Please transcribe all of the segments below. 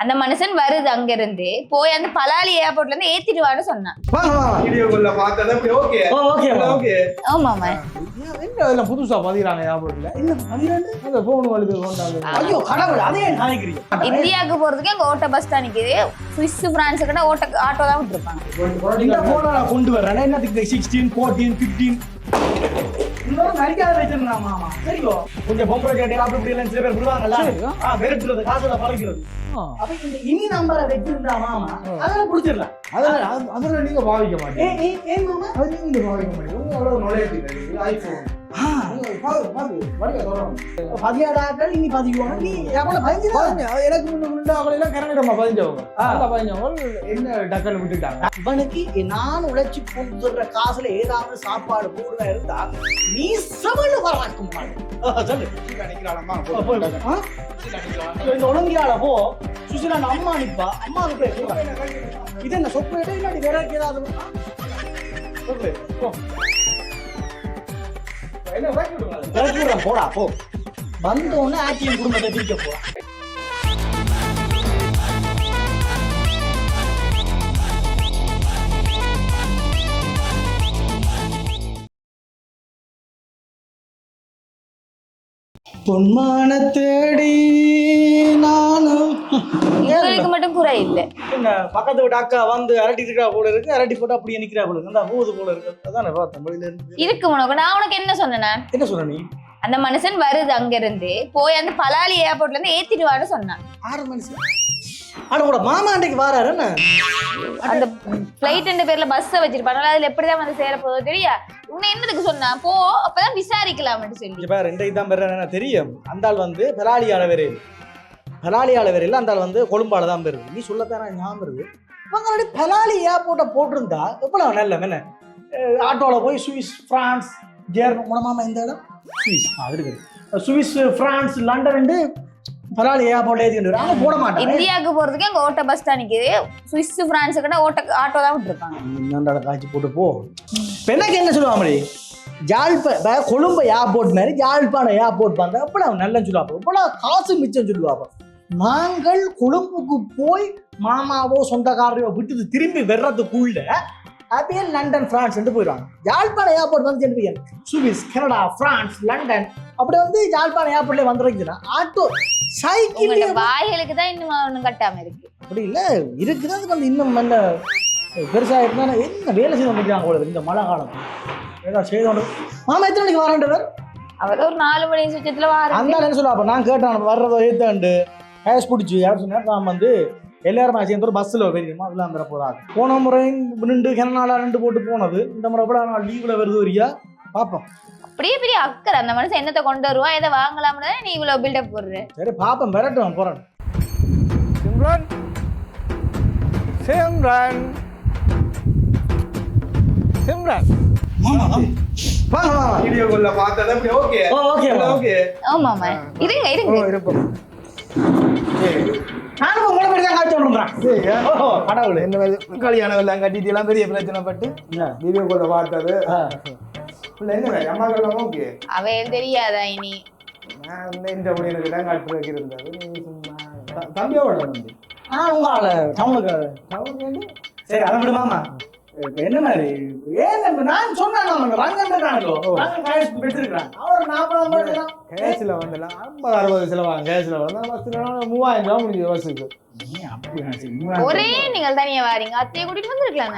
அந்த மனுஷன் வருது அங்க இருந்து போய் அந்த பலாலி ஏர்போர்ட்ல இருந்து சொன்னான். ஓ ஓகே ஓகே ஆமாமா என்ன புதுசா போன் ஐயோ கடவுள் அதே நினைக்கிறீங்க. இந்தியாவுக்கு போறதுக்கு அங்க ஓட்ட பஸ் தான் நிக்குது. சுவிஸ் பிரான்ஸ் கிட்ட ஓட்ட ஆட்டோ தான் விட்டுருப்பாங்க. இந்த போனை நான் கொண்டு வரேன். என்னத்துக்கு சிக்ஸ்டீன் ஃபோர்டீன் ஃபிஃப்டீன் நடிக்காத வச்சிருந்தா மாமா. சரியோ கொஞ்சம் பொம்பளை கேட்டீங்க அப்படி இப்படி எல்லாம் சில பேர் விடுவாங்கல்ல? ஆ வெறுத்துறது காசுல பறக்கிறது அப்ப இந்த இனி நம்பரை வச்சிருந்தா மாமா அதெல்லாம் பிடிச்சிடலாம் அதெல்லாம் அது- அதெல்லாம் நீங்க பாவிக்க மாட்டீங்க. ஏன் மாமா? அது நீங்க பாவிக்க மாட்டீங்க. உங்க அவ்வளவு நுழையிட்டு ஐபோன் பதினாறாக்கள் இனி பதிவாங்க நீ எவ்வளவு பதிஞ்சு எனக்கு முன்ன முன்ன அவளெல்லாம் கரண்டிடமா பதிஞ்சவங்க பதிஞ்சவங்க என்ன டக்குன்னு விட்டுட்டாங்க? இவனுக்கு நான் உழைச்சி கொடுத்துற காசுல ஏதாவது சாப்பாடு போடுவா இருந்தா நீ செவனு வராக்கும் சொல்லு. போ? இந்த ஒழுங்கியால சுசிலா அம்மா நிப்பா. அம்மா இது என்ன சொப்பு இல்லாட்டி வேற ஏதாவது ஆ? போ. என்ன விடுறேன், போடா போ வந்தோன்னு ஆட்சியின் குடும்பத்தை பிரிக்க போறா பொன்மான தேடி குறை இல்ல. என்ன பக்கத்து வீட்டு அக்கா வந்து அரட்டி இருக்கா போல இருக்கு அரட்டி போட்டு அப்படியே நிக்கிறா போல இருக்கு. அந்த போகுது போல இருக்கு. அதானே பார்த்தேன் வெளியில இருந்து இருக்கு உனக்கு நான் உனக்கு என்ன சொன்னேன்னா என்ன சொல்ற நீ? அந்த மனுஷன் வருது அங்க இருந்து போய் அந்த பலாலி ஏர்போர்ட்ல இருந்து ஏத்திடுவான்னு சொன்னான். ஆறு மனுஷன். ஆனா கூட மாமா அன்றைக்கு வாராரு என்ன? அந்த பிளைட் என்ற பேர்ல பஸ்ஸ வச்சிருப்பாங்க அதுல எப்படிதான் வந்து சேர போதோ தெரியா? உன்னை என்னதுக்கு சொன்னா? போ அப்பதான் விசாரிக்கலாம்னு சொல்லி. பாரு இதான் பேர் என்ன தெரியும். அந்த ஆள் வந்து பெலாலியால வேறு பெலாலியால இல்லை அந்த வந்து கொழும்பால தான் பேரு நீ சொல்லத்தான ஞாபகம் இருக்கு இவங்க பெலாலி ஏர்போர்ட்டை போட்டிருந்தா எவ்வளவு நல்ல என்ன அஹ் ஆட்டோல போய் சுவிஸ் பிரான்ஸ் ஜெர்மன் உனமாமா இந்த இடம்? சுவிஸ் அது இருக்குது Swiss France London Palali airport ஏற்றிட்டு அவங்க போட மாட்டாங்க இந்தியாவுக்கு போறதுக்கு அங்க ஓட்ட பஸ் தான் நிக்குது. சுவிஸ் பிரான்ஸ் கிட்ட ஓட்ட ஆட்டோ தான் விட்டுருப்பாங்க நண்டாட காய்ச்சி போட்டு போ. இப்ப எனக்கு என்ன சொல்லுவாங்க ஜாழ்ப இப்ப கொழும்பு ஏர்போர்ட் மாதிரி ஜாழ்ப்பாண ஏர்போர்ட் வந்தா எவ்வளவு நல்ல சொல்லுவாப்போ எவ்வளவு காசு மிச்சம் சொல்லுவாப்போ நாங்கள் கொழும்புக்கு போய் மாமாவோ சொந்தக்காரையோ விட்டுட்டு திரும்பி வர்றதுக்குள்ள அப்படியே லண்டன் பிரான்ஸ் என்று போயிடுவாங்க. யாழ்ப்பாண ஏர்போர்ட் வந்து சென்று சுவிஸ் கனடா பிரான்ஸ் லண்டன். அப்படி வந்து யாழ்ப்பாண ஏர்போர்ட்ல வந்துருக்குதுன்னா ஆட்டோ சைக்கிள் வாய்களுக்கு தான் இன்னும் ஒண்ணும் கட்டாம இருக்கு. அப்படி இல்ல இருக்குது வந்து இன்னும் நல்ல பெருசா இருந்தா என்ன வேலை செய்து வந்துருக்காங்க போல இந்த மழை காலம். ஏதாவது செய்து கொண்டு மாமா எத்தனை மணிக்கு வரேன்றவர் அவர் ஒரு நாலு மணி சுற்றத்துல வாரம் அந்த என்ன சொல்லுவா? நான் கேட்டேன் வர்றதோ ஏத்தாண்டு கேஷ் பிடிச்சி யார் சொன்னார் நான் வந்து எல்லாரும் சேர்ந்து ஒரு பஸ்ஸில் தெரியுமா? அதெல்லாம் வந்துட போதாது போன முறை நின்று கெனாலா ரெண்டு போட்டு போனது. இந்த முறை கூட நான் லீவில் வருது வரியா? பார்ப்போம் அப்படியே பெரிய அக்கறை அந்த மனுஷன் என்னத்தை கொண்டு வருவான் எதை வாங்கலாம்னு நீ இவ்வளவு பில்டப் போடுற? சரி பார்ப்போம் விரட்டும் போகிறேன் சிம்ரன் சிம்ரன். சிம்ரன். மாமா வாங்க வாங்க வீடியோக்குள்ள பார்த்தது அப்படி ஓகே ஓ ஓகே ஓகே ஆமாமா இருங்க இருங்க. இருப்போம். நானும் உங்களை மாதிரி தான் காய்ச்சி விடுறேன். ஓ கடவுள். என்ன மாதிரி கல்யாணம் எல்லாம் கட்டிட்டு எல்லாம் பெரிய பிரச்சனை பட்டு வீடியோ கூட பார்த்தது. என்ன அம்மாக்கெல்லாம் ஓகே? அவன் தெரியாதா இனி? நான் இந்த எனக்கு தான் காட்டு வைக்கிறது நீ சும்மா தம்பியோட தம்பி ஆ உங்க ஆளு டவுனுக்கு. வந்து சரி அதை விடு மாமா. இப்ப என்ன ஏன் நான் இருக்கானோ ரங்கம் காய்ச்சி பெற்றிருக்கிறான். அவர் நாற்பதாம் ஐம்பது அறுபது செலவாங்க கேஸ்ல வந்து பஸ்ல மூவாயிரம் ரூபா முடிஞ்சது பஸ்ஸுக்கு அப்படி ஒரே நீங்கள் தனியா வாரீங்க. அத்தையை கூட்டிட்டு வந்திருக்கலாம்.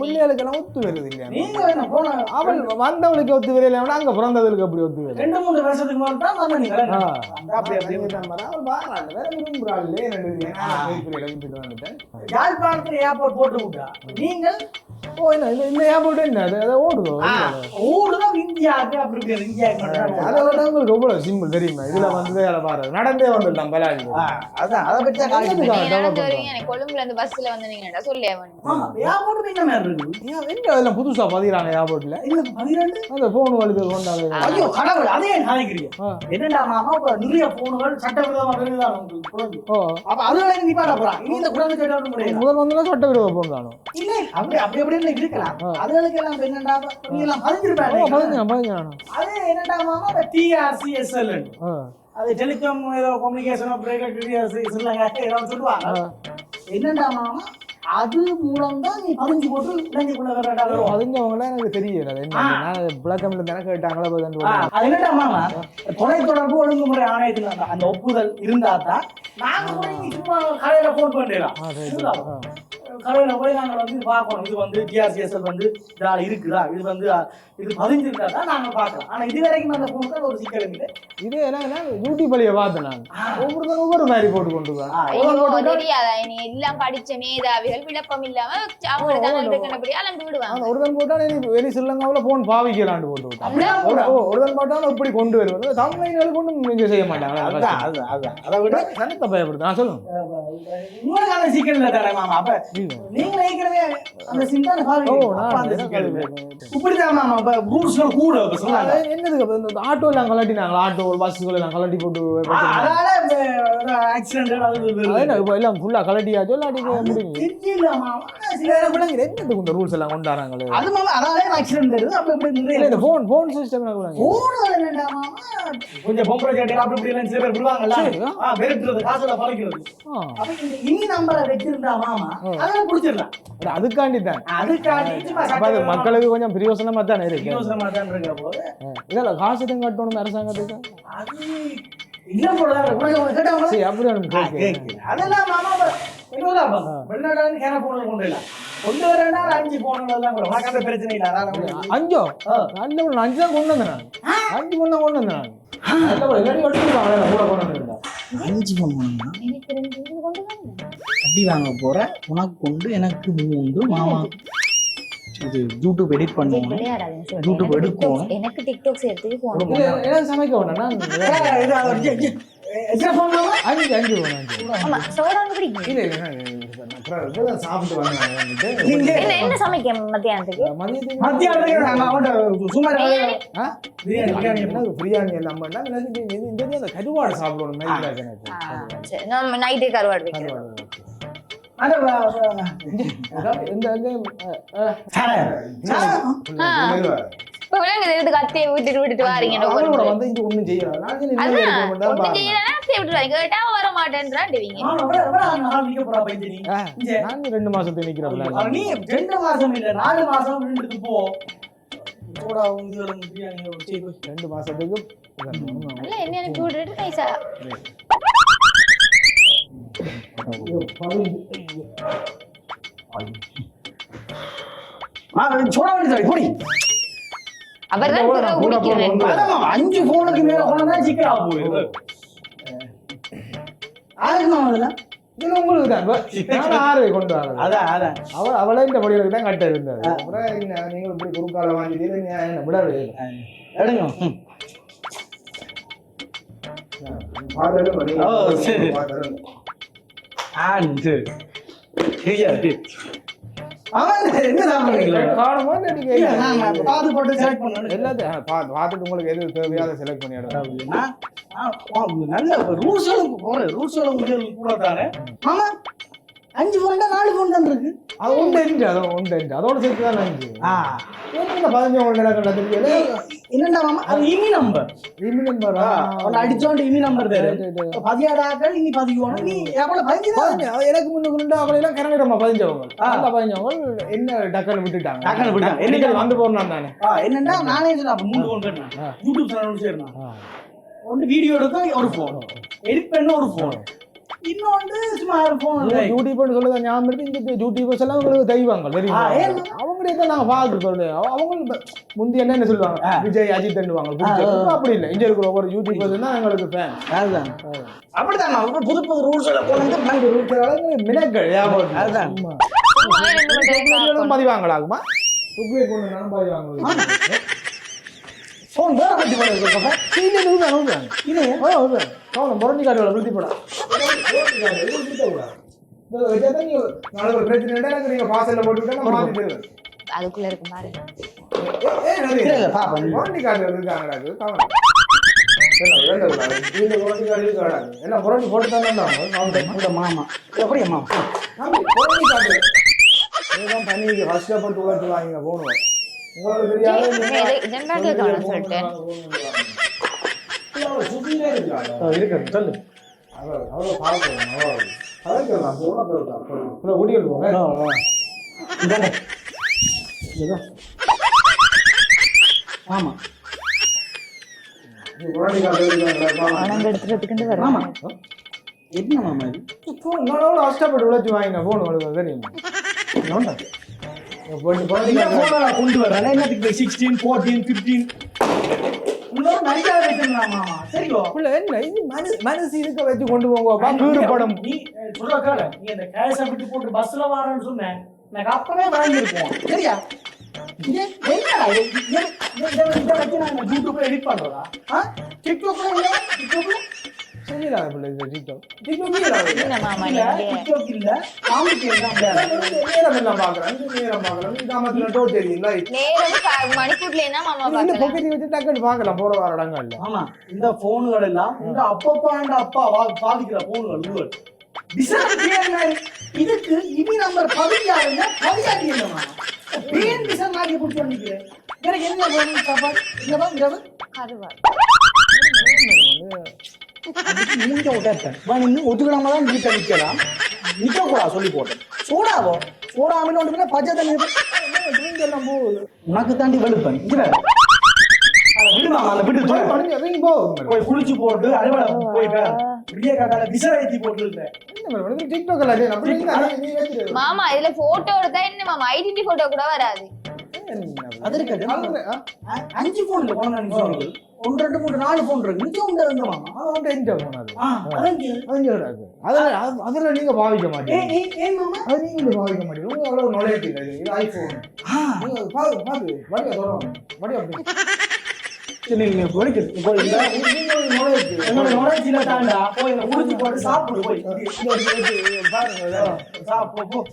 பிள்ளைகளுக்கெல்லாம் ஒத்து வருது இல்லையா? நீங்க என்ன போன அவள் வந்தவளுக்கு ஒத்து வரல அங்க பிறந்தவளுக்கு அப்படி ஒத்து ரெண்டு மூணு வருஷத்துக்கு ஏர்போர்ட் போட்டு விட்டா? நீங்கள்? இந்த- ஏர்போர்ட் என்ன அது அதை ஓடுதோ? ஊடுதான் இந்தியாவுக்கு? அப்படி இருக்கு இந்தியாவுக்கு அதை விட உங்களுக்கு எவ்வளவு சிம்பிள் தெரியுமா? இதுல வந்து வேலை பாரு நடந்தே வந்துட்டான் பலாஜி அதான் அதை பற்றி தான் கொழும்புல இருந்து பஸ்ல வந்து நீங்க சொல்லியா வேணும் அதெல்லாம் புதுசா பதிகிறாங்க ஏர்போர்ட்ல இல்ல பதினெண்டு? அந்த போன் வலுது கொண்டாங்க ஐயோ கடவுள் அதே நினைக்கிறீங்க. என்னடா மாமா இப்ப நிறைய போன்கள் சட்டவிரோதமா வருதுதான் உங்களுக்கு அப்ப போறான் இனி இந்த குழந்தை கேட்ட முடியாது முதல் வந்து சட்டவிரோத போன் தானோ? இல்ல அப்படி அப்படி அப்படி இருக்கலாம். அதுகளுக்கு எல்லாம் என்னடா நீ எல்லாம் பதிஞ்சிருப்பாங்க பதிஞ்சா பதிஞ்சானோ அது என்னடா மாமா டிஆர்சிஎஸ்எல் அது டெலிகாம் ஏதோ கம்யூனிகேஷன் ஆபரேட்டர் டிஆர்சிஎஸ்எல் ஏதோ சொல்லுவாங்க. என்னடா மாமா? அது மூலம் தான் நீ பதிஞ்சு போட்டு இலங்கைக்குள்ள வரும் பதிஞ்சவங்கள எனக்கு தெரியல நான் விளக்கம்ல தானே கேட்டாங்களா அது என்னடா மாமா? தொலைத்தொடர்பு ஒழுங்குமுறை ஆணையத்துல அந்த- ஒப்புதல் இருந்தா தான் நாங்க சும்மா கடையில போன் பண்ணிடலாம். கடையில போய் நாங்க வந்து பார்க்கணும். இது வந்து டிஆர்சிஎஸ்எல் வந்து இதா இருக்குதா? இது வந்து இது பதிஞ்சிருந்தா தான் நாங்க பார்க்கலாம். ஆனா இது வரைக்கும் அந்த போனுக்கு ஒரு சிக்கல் இல்லை இது என்ன யூடியூப் வழியை பார்த்தேன் நான் ஒவ்வொருத்தரும் ஒவ்வொரு மாதிரி போட்டு கொண்டு நீ எல்லாம் படிச்ச மேதாவிகள் விளப்பம் இல்லாம அவங்க சேனல் இருக்கிறபடி அலம்பி விடுவாங்க. ஆனா ஒருத்தன் போட்டா நீ வெளி ஸ்ரீலங்காவில் போன் பாவிக்கலான்னு போட்டு விட்டான் அப்படியா? ஒரு- ஓ, ஒருத்தன் போட்டாலும் இப்படி கொண்டு வருவது தமிழ்நாடுகளுக்கு ஒன்றும் நீங்க செய்ய மாட்டாங்க. அதுதான். அதை விட சனத்தை பயப்படுது நான் சொல்லுங்க. உங்களுக்கு அந்த சிக்கல் இல்லை தானே மாமா. அப்ப நீங்க நினைக்கிறதே அந்த சிக்கல். இப்படிதான் மாமா இப்ப கூட என்னதுக்கு இந்த ஆட்டோ எல்லாம் கலட்டினாங்க ஆட்டோ எல்லாம் கலட்டி போட்டு. அதனால ஆக்சிடென்ட் அது இப்போ எல்லாம் ஃபுல்லா கலட்டியாச்சோ இல்லாட்டி முடியும் என்னதுக்கு இந்த ரூல்ஸ் எல்லாம் கொண்டாடுறாங்களே அது மாமா அதனால ஆக்சிடென்ட் வருது அப்ப இப்படி இந்த சிஸ்டம் என்னடா மாமா. கொஞ்சம் பொம்பளை கேட்டு அப்படி இப்படி எல்லாம் சில பேர் விடுவாங்கல்ல. சரி. ஆ, மிரட்டுறது காசுல பறிக்கிறது அப்ப இந்த இனி நம்பரை வச்சிருந்தா மாமா அதெல்லாம் புடிச்சிடலாம். அதுக்காண்டி தான். அதுக்காண்டி மக்களுக்கு கொஞ்சம் பிரியோசனமா தானே இருக்கு. தான் இருக்கிற போது இதெல்லாம் காசு தான் கட்டணும் அரசாங்கத்துக்கு? அது இல்ல அப்படி. அதெல்லாம் மாமா பிரச்சனை இல்ல. அஞ்சோ. நல்ல அஞ்சு தான் கொண்டு வந்தேன் அஞ்சு கொண்டு கொண்டு வந்தேன் கூட கொண்டு வந்திருந்தேன் அஞ்சு போனோம்னா எனக்கு ரெண்டு இது கொண்டு வாங்க. அப்படி வாங்க போற உனக்கு கொண்டு எனக்கு மூன்று மாமா இது யூடியூப் எடிட் பண்ணுவோம். யூடியூப். TikTok- எனக்கு டிக்டாக் எனக்கு சமைக்க மாமா? அஞ்சு அஞ்சு வேணும் அஞ்சு இல்ல இல்ல என்ன என்ன சமைக்க மத்தியானத்துக்கு மத்தியானத்துக்கு சும்மா ஆ? பிரியாணி பிரியாணி எல்லாம் இந்த அந்த கருவாடு சாப்பிடணும் எனக்கு நம்ம நைட்டே கருவாடு வைக்கிறோம். இப்ப விலங்கு விட்டுட்டு விட்டுட்டு வாரீங்க? வந்து ஒண்ணும் வாரீங்க கேட்டா வர மாட்டேன்றாண்டுவீங்க. நான் ரெண்டு நிக்கிறேன் நீ ரெண்டு மாசம் இல்ல நாலு மாசம் போ. ரெண்டு மாசத்துக்கு என்ன விட்டுட்டு வேண்டியது போடி. அஞ்சு போனுக்கு மேல போனா சிக்கலா போகுது மாமா அதெல்லாம் இதுல உங்களுக்கு தான். ஆறு கொண்டு வரேன். அதான் அதான். அவள் அவளே இந்த படிகளுக்கு தான் கட்ட இருந்தது. அப்புறம் என்ன, நீங்கள் இப்படி குறுக்கால வாங்கிட்டு நீ என்ன விடவே இல்லை. எடுங்க. ஆ சரி. பார்த்துட்டு உங்களுக்கு எது தேவையோ அதை செலக்ட் பண்ணி எடுங்க நான் ஆ, ஆ, நல்ல ரூல்ஸ் போறேன் ரூல்ஸ் கூட தானே? ஆமா அஞ்சு போன் நாலு போன் தான் இருக்கு. அது உண்டு இருந்து அது உண்டு இருந்து அதோட சேர்த்து தான் அஞ்சு. ஆ. இந்த பதினஞ்சு ஒன்று நடக்கிற தெரியல என்னடா மாமா? அது இனி நம்பர் இமினன் பாரா. அவன் அடிச்சோண்டு இனி நம்பர் தரு பதினாடாக்கள் இனி பதிக்கணும் நீ பதிஞ்சு பதினஞ்சு, அது எனக்கு முன்னுக்கு முன்னாடி அவங்களெல்லாம் கிணங்கிடமா பதிஞ்சவங்க ஆ. நல்லா பதிஞ்சவங்க என்ன டக்குன்னு விட்டுட்டாங்க. டக்குன்னு விட்டுட்டாங்க. என்னைக்கு வந்து போறோம் தானே என்னன்னா நானே சொல்ல மூணு போன் கட்டணும் ஆ. யூடியூப் சேனல் சேரணும். ஒன்று வீடியோ எடுக்க ஒரு போன் எடிட் பண்ண ஒரு போன் இன்னொன்று சும்மா ஒரு போன் யூடியூப்னு சொல்லுதா ஞாபகம் இருக்கு இந்த யூடியூபர்ஸ் எல்லாம் உங்களுக்கு தெய்வாங்க தெரியுமா? அவங்களே தான் நாங்க பார்த்து சொல்லு அவங்க இப்ப முந்தி என்ன சொல்லுவாங்க. விஜய் அஜித் வாங்க. அப்படி இல்லை இங்க இருக்கிற ஒவ்வொரு யூடியூபர்ஸ் தான் எங்களுக்கு ஃபேன் அதுதான் அப்படிதான் புது புது ரூல்ஸ் எல்லாம் கொண்டு வந்து நாங்க மினக்கள் ஞாபகம் அதுதான். சும்மா. சும்மாவே ரெண்டு மணி நேரம் சுப்ரீம் பார்க்கணும். மதிவாங்களாகுமா கொண்டு மதிவாங்க போன் வேற பத்தி போட இருக்கு சீனியர் உண்மை உண்மை இது ஓ உண்மை கவனம் முரண்டி காட்டுகளை விருத்தி போடா. போட்டு அதுக்குள்ள. இல்ல, இல்ல, பாப்பா, வாரண்டி கார்டு இருக்காங்கடா இது, கவனம். இருக்கு. எல்லாம் புரண்டி போட்டு தானே மாமா எப்படி மாமா புரண்டி தண்ணிக்கு கஷ்டப்பட்டு உழைச்சு வாங்கின போகணும். போனா. ஆமா. என்ன மாமா இது? நான் எவ்வளோ கஷ்டப்பட்டு உழைச்சி வாங்கின ஃபோன் உங்களுக்கு தெரியுமா? கொண்டு வரேன் என்னத்துக்கு சிக்ஸ்டீன் ஃபோர்டீன் ஃபிஃப்டீன் மனசு இருக்க வச்சு கொண்டு போங்க வீடு படம். நீ சொல்ற கால நீ அந்த கேஷ விட்டு போட்டு பஸ்ல வரேன்னு சொன்னேன். எனக்கு அப்பவே வாங்கியிருப்போம் சரியா? யூடியூப்ல எடிட் பண்றதா? டிக்டாக்ல டிக்டாக்ல சரியில்லாத பிள்ளை இது டிக்டாக் டிக்டாக். நேரம் பாக்குறேன் நேரம் பாக்குறேன் இந்த காமத்துல டோ தெரியும் லைட் நேரம் மணிக்கூட்ல என்ன மாமா இந்த பாக்கலாம் பொக்கெட்டி வச்சு டக்குன்னு பார்க்கலாம் போற வர இடங்கள்ல. ஆமா இந்த போன்கள் எல்லாம் உங்க அப்பப்பா and அப்பா வா- பாதிக்கிற போன்கள் உங்கள் இதுக்கு இனி நம்பர் பதினாறுங்க பதினாறு இல்லைமா ஏன் டிசைன் மாற்றி பிடிச்சி பண்ணிக்கிறேன் எனக்கு என்ன வேணும் சாப்பாடு? வா கருவாடு. மூஞ்ச விட்டேன் நான் இன்னும் ஒத்துக்கிடாம தான் வீட்டை நிக்கலாம் நிக்க கூடாது சொல்லி போட்டேன் சோடாவோ சோடா அமில ஒன்று பச்சை தண்ணி எல்லாம் போகுது உனக்கு தாண்டி வெளுப்பேன். இங்க வா. அதை விடுமா அந்த விட்டு தூர. ரிங் போகுது போய் குளிச்சு போட்டு அறுவடை போய் பாரு. விடிய காட்டால விசை ஏத்தி போட்டு இருக்கேன் என்ன மேடம் டிக்டாக் எல்லாம் அப்படி நீங்க நீ வச்சிரு மாமா இதுல போட்டோ எடுத்தா என்ன மாமா? ஐடென்டி போட்டோ கூட வராது. அது அ- அஞ்சு போன் இல்ல போன நீங்க சொன்னீங்க. ஒன்று ரெண்டு மூணு நாலு போன் இருக்கு நிச்சயம் உண்டு அதுங்க மாமா அது வந்து என்ஜாய் பண்ணாது ஆ, அதான் இங்க. அது இருக்கு. அதுல அது- அதுல நீங்க பாவிக்க மாட்டீங்க ஏய், ஏய் மாமா அது நீங்க பாவிக்க மாட்டீங்க உங்களுக்கு அவ்வளவு நுழையிட்டு இது ஐபோன் ஆ, நீங்க பாத்து பாத்து வடியா தொடரும் வடியா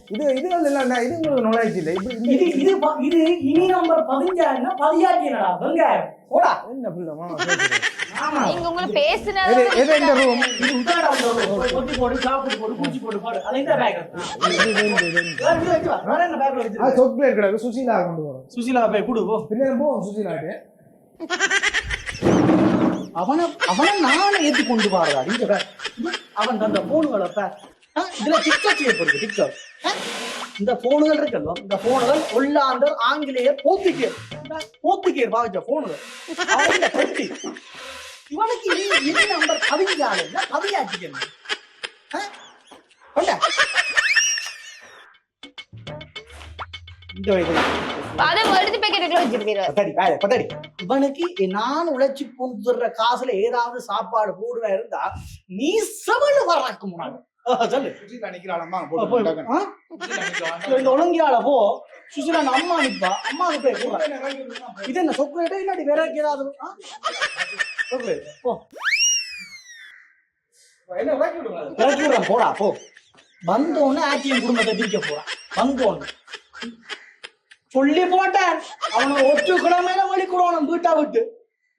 இதை இது- இல்ல இது உங்களுக்கு நுழையிட்டு இல்லை இது இது இது இனி நம்பர் பதினஞ்சாயிரம் பதினாயிரா வெங்காயம் போடா. என்ன பிள்ளை மாமா? ஆமா நீங்க பேசுனது எது இந்த ரூம் இது போட்டு சாப்பிட்டு போட்டு குளிச்சு போட்டு போடு. அது இந்த பேக் வேற என்ன பேக்ல சாக்லேட் கிடக்கு சுசீலா கொண்டு போறோம். சுசீலா போய் குடு போ. பின்னாடி போவோம் சுசீலாட்டு அவனை அவனை நானே ஏத்தி கொண்டு பார். அவன் அந்த போனுகளை பார் ஆ, இதுல டிக்டாக் செய்யப்படுது டிக்டாக் இந்த போனுகள் இருக்கല്ലോ இந்த போனுகள் ஒல்லாந்தர் ஆங்கிலேயர் போர்த்துகேயர் இந்த போர்த்துகேயர் பாவிச்ச போனுகள் பெட்டி. இவனுக்கு நீ இனி நம்பர் இந்த வேற பத்தாடி. இவனுக்கு நான் உழைச்சி கொண்டுற காசுல ஏதாவது சாப்பாடு போடுவா இருந்தா நீ செவனு வர்றக்கு முன்னாடி. சொல்லு. சுசிலா நிக்கிறாளம்மா? இந்த ஒழுங்கியால போ. சுசிலா அம்மா நிப்பா அம்மாவுக்கு போய் கூட இது என்ன சொக்குலேட்டா இல்லாட்டி வேற ஏதாவது. போ. இறக்கி விடுறேன் போடா போ. வந்தோடனே ஆக்கியம் குடும்பத்தை பிரிக்க போறான் வந்தோடனே சொல்லி போட்டேன் அவனை ஒற்று கிழமையில வழிக்கூடணும் வீட்டா விட்டு.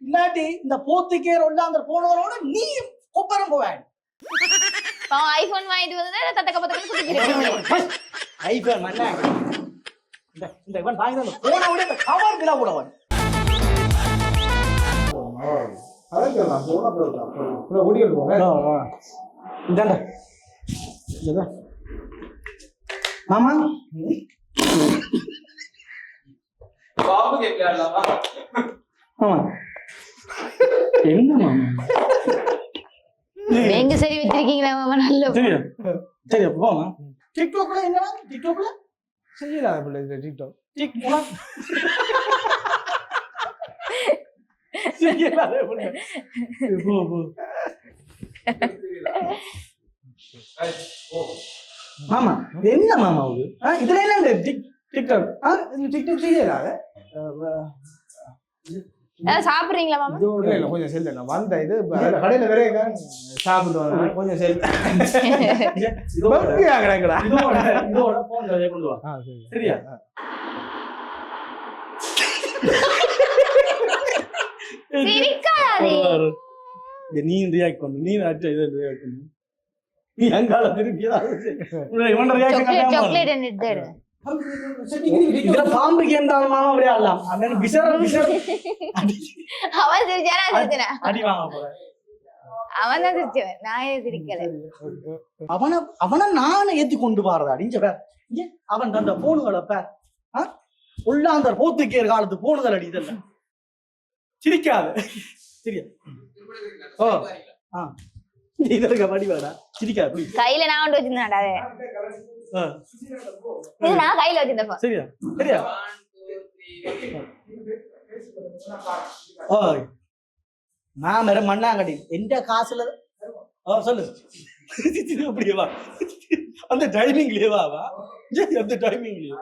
இல்லாட்டி இந்த போத்துக்கேர் அந்த போனவரோட நீ கொப்பரம் போவேன் ஐபோன் வாங்கிட்டு வந்து தத்தக்க பத்தக்க குத்திக்கிறேன் ஐபோன் மண்ண? இந்த இந்த இவன் வாங்கி அந்த போனை விட இந்த கவர் விழா கூட அவன் மாமா? பாபு கேட்கலாமா ஆமா என்ன மாமா? எங்க சரி வச்சிருக்கீங்களா மாமா? நல்ல சரி சரி அப்ப போமா டிக்டாக்ல என்ன டிக்டாக்ல செய்யலாம் பிள்ளை இந்த டிக்டாக் டிக் போலாம் செய்யலாம் போ போ. மாமா இது என்ன மாமா இது? இதுல என்ன டிக் டிக்டாக் ஆ இந்த டிக்டாக் ஏதாவது சாப்பிடுறீங்களா மாமா? இல்ல இல்ல கொஞ்சம் செல்லு. நான் வந்த இது கடையில வேற சாப்பிட்டு வந்தேன். கொஞ்சம் செல்லு. இதோட பக்தியா கிடக்குடா. இதோட இதோட போன் கொண்டு வா. சரியா? சிரிக்காதே. நீ ரியாக்ட் பண்ணு. நீ அச்சா இதை ரியாக்ட் பண்ணு. நீ அங்கால திருப்பி இவன் சாக்லேட் ரியாக்ட் சாக்லேட் எடுத்து எடு. இதுல பாம்பு கேம் தான் மாமா விளையாடலாம் அண்ணன் பிசர அவன் சிரிச்சானா சிரிச்சனா அடி வாங்க போற. அவன் தான் சிரிச்சவன். நான் எதுவும் சிரிக்கல? அவனை அவனை நானே ஏத்தி கொண்டு பாருதா அடிஞ்ச பேர். அவன் தந்த போனுகளை பேர்? உள்ளாந்த போத்துக்கேர் காலத்து போனுகள் அடி இதெல்லாம் சிரிக்காது. சரியா. ஓ. ஆ. இதற்கு வடிவாடா சிரிக்காது. கையில நான் கொண்டு வச்சிருந்தேன்டா ஆ, இது நான் கையில வச்சிருந்தேன் சரியா? சரியா? நான் வேற மண்ணாங்கடி. எந்த காசுல? சொல்லு. அப்படியே வா. அந்த டைமிங்லயே வா வா. அந்த டைமிங்லயே